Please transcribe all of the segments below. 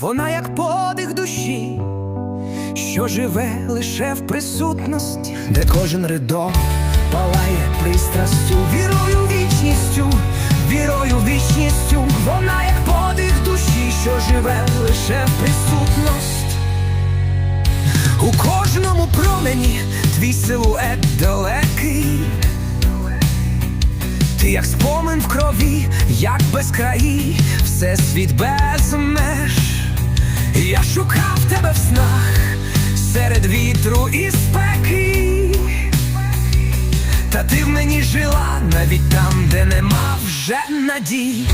Вона як подих душі, що живе лише в присутності, де кожен ридок палає пристрастю, вірою вічністю, вірою вічністю, вона як подих душі, що живе лише в присутності. У кожному промені твій силует далекий. Ти як спомин в крові, як без краї, все світ без меж. Шукав тебе в снах серед вітру і спеки. Та ти в мені жила навіть там, де нема вже надій.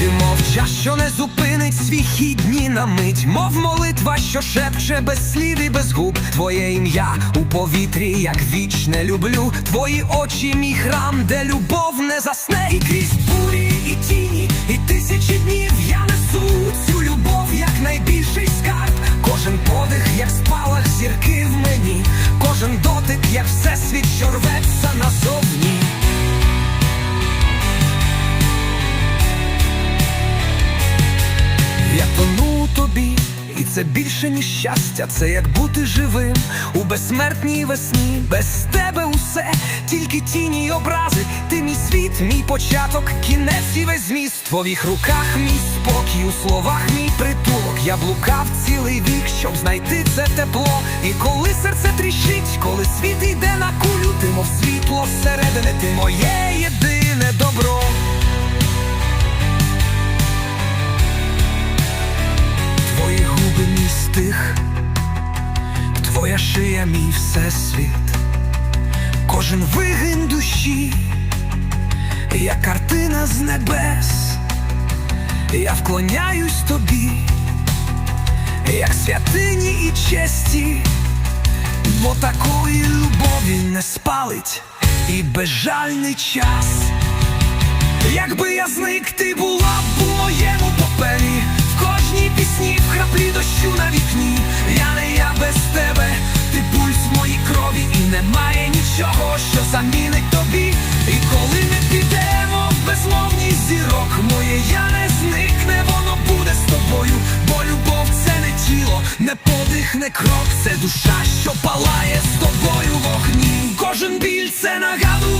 Ти мов час, що не зупинить свій хід дні на мить, мов молитва, що шепче без слів і без губ. Твоє ім'я у повітрі, як вічне люблю. Твої очі, мій храм, де любов не засне. І крізь бурі, тіні, і тисячі днів я несу цю любов, як найбільший скарб. Кожен подих, як спалах зірки в мені, кожен дотик, як всесвіт, що рветься це більше ніж щастя, це як бути живим у безсмертній весні, без тебе усе, тільки тіні й образи, ти мій світ, мій початок, кінець і весь зміст. В твоїх руках мій спокій, у словах мій притулок. Я блукав цілий вік, щоб знайти це тепло. І коли серце тріщить, коли світ йде на кулю, ти мов світло зсередини, ти моє єдине добро. Твоя шия мій всесвіт, кожен вигин душі, як картина з небес, я вклоняюсь тобі, як святині і честі, бо такої любові не спалить і безжальний час. Якби я зник, ти була б у моєму папері не кров, Це душа, що палає з тобою в огні. Кожен біль це нага